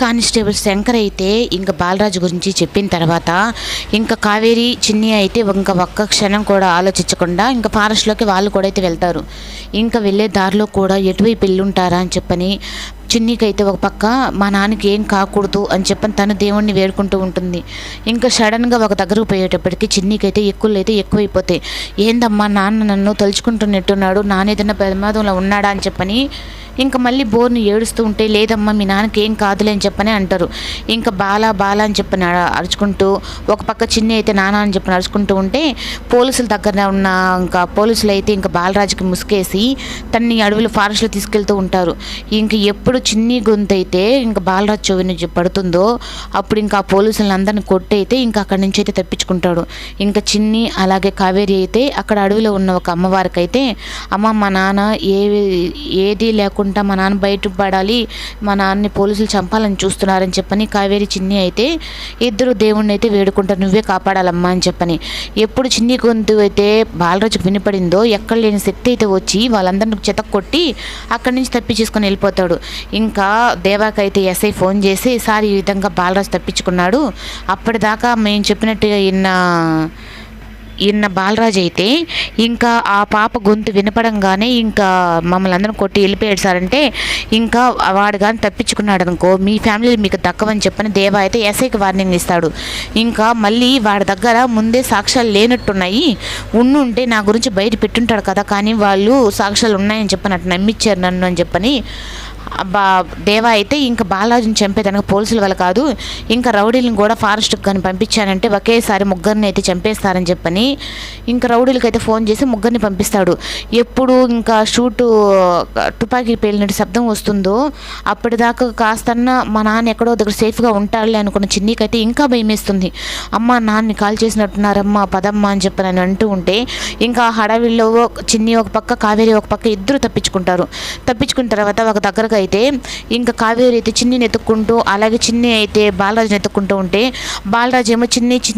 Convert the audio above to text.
Constable Shankar అయితే ఇంకా బాలరాజు గురించి చెప్పిన తర్వాత ఇంకా కావేరి చిన్ని అయితే ఇంకా ఒక్క క్షణం కూడా ఆలోచించకుండా ఇంకా ఫారెస్ట్లోకి వాళ్ళు కూడా అయితే వెళ్తారు. ఇంకా వెళ్ళే దారిలో కూడా ఎటువైపు వెళ్ళుంటారా అని చెప్పని చిన్నికైతే ఒక పక్క మా నాన్నకి ఏం కాకూడదు అని చెప్పని తను దేవుణ్ణి వేడుకుంటూ ఉంటుంది. ఇంకా సడన్గా ఒక దగ్గరకు పోయేటప్పటికి చిన్నికైతే ఎక్కువలు అయితే ఎక్కువైపోతాయి ఏందమ్మా నాన్న నన్ను తలుచుకుంటున్నట్టున్నాడు నాన్న ఏదైనా ప్రమాదంలో ఉన్నాడా? అని చెప్పని ఇంకా మళ్ళీ బోర్ని ఏడుస్తూ ఉంటే లేదమ్మా మీ నాన్నకి ఏం కాదులే అని చెప్పని అంటారు. ఇంకా బాలా బాలా అని చెప్పని అరుచుకుంటూ ఒక పక్క చిన్ని అయితే నాన్న అని చెప్పని అరుచుకుంటూ ఉంటే పోలీసుల దగ్గర ఉన్న ఇంకా పోలీసులు అయితే ఇంకా బాలరాజుకి ముసుకేసి తన్ని అడవులు ఫారెస్ట్లో తీసుకెళ్తూ ఉంటారు. ఇంక ఎప్పుడు చిన్ని గొంతు అయితే ఇంకా బాలరాజు చెవి నుంచి పడుతుందో అప్పుడు ఇంకా ఆ పోలీసులను అందరిని కొట్టయితే ఇంకా అక్కడి నుంచి అయితే తప్పించుకుంటాడు. ఇంకా చిన్ని అలాగే కావేరి అయితే అక్కడ అడవిలో ఉన్న ఒక అమ్మవారికి అయితే అమ్మ మా నాన్న ఏ ఏది లేకుండా మా నాన్న బయటకు పడాలి. మా నాన్నని పోలీసులు చంపాలని చూస్తున్నారని చెప్పని కావేరి చిన్ని అయితే ఇద్దరు దేవుణ్ణి అయితే వేడుకుంటారు. నువ్వే కాపాడాలమ్మా అని చెప్పని. ఎప్పుడు చిన్ని గొంతు అయితే బాలరాజుకు వినపడిందో ఎక్కడ లేని శక్తి అయితే వచ్చి వాళ్ళందరిని చెత కొట్టి అక్కడి నుంచి తప్పించేసుకొని వెళ్ళిపోతాడు. ఇంకా దేవాకైతే ఎస్ఐ ఫోన్ చేసి సార్ ఈ విధంగా బాలరాజు తప్పించుకున్నాడు. అప్పటిదాకా మేము చెప్పినట్టుగా ఇన్న ఈయన బాలరాజు అయితే ఇంకా ఆ పాప గొంతు వినపడంగానే ఇంకా మమ్మల్ని అందరం కొట్టి వెళ్ళిపోయాడు సార్ అంటే ఇంకా వాడు కానీ తప్పించుకున్నాడు అనుకో మీ ఫ్యామిలీ మీకు దక్కవని చెప్పని దేవా అయితే ఎస్ఐకి వార్నింగ్ ఇస్తాడు. ఇంకా మళ్ళీ వాడి దగ్గర ముందే సాక్ష్యాలు లేనట్టున్నాయి. ఉండుంటే నా గురించి బయట పెట్టుంటాడు కదా కానీ వాళ్ళు సాక్ష్యాలు ఉన్నాయని చెప్పని అటు నమ్మించారు నన్ను అని చెప్పని. బా దేవా అయితే ఇంకా బాలాజీని చంపేదానికి పోలీసుల వల్ల కాదు ఇంకా రౌడీలను కూడా ఫారెస్ట్కి కానీ పంపించానంటే ఒకేసారి ముగ్గురిని అయితే చంపేస్తారని చెప్పని ఇంకా రౌడీలకి అయితే ఫోన్ చేసి ముగ్గురిని పంపిస్తాడు. ఎప్పుడు ఇంకా షూటు తుపాకీ పేలినట్టు శబ్దం వస్తుందో అప్పటిదాకా కాస్తన్నా మా నాన్న ఎక్కడో దగ్గర సేఫ్గా ఉంటాడులే అనుకున్న చిన్నీకైతే ఇంకా భయమేస్తుంది. అమ్మ నాన్నని కాల్ చేసినట్టున్నారమ్మా పదమ్మ అని చెప్పి నేను అంటూ ఉంటే ఇంకా హడావిల్లో చిన్ని ఒక పక్క కావేరి ఒక పక్క ఇద్దరు తప్పించుకుంటారు. తప్పించుకున్న తర్వాత ఒక దగ్గరకు అయితే ఇంకా కావేరి అయితే చిన్నిని ఎత్తుక్కుంటూ అలాగే చిన్ని అయితే బాలరాజుని ఎత్తుక్కుంటూ ఉంటే బాలరాజు ఏమో చిన్ని చిన్ని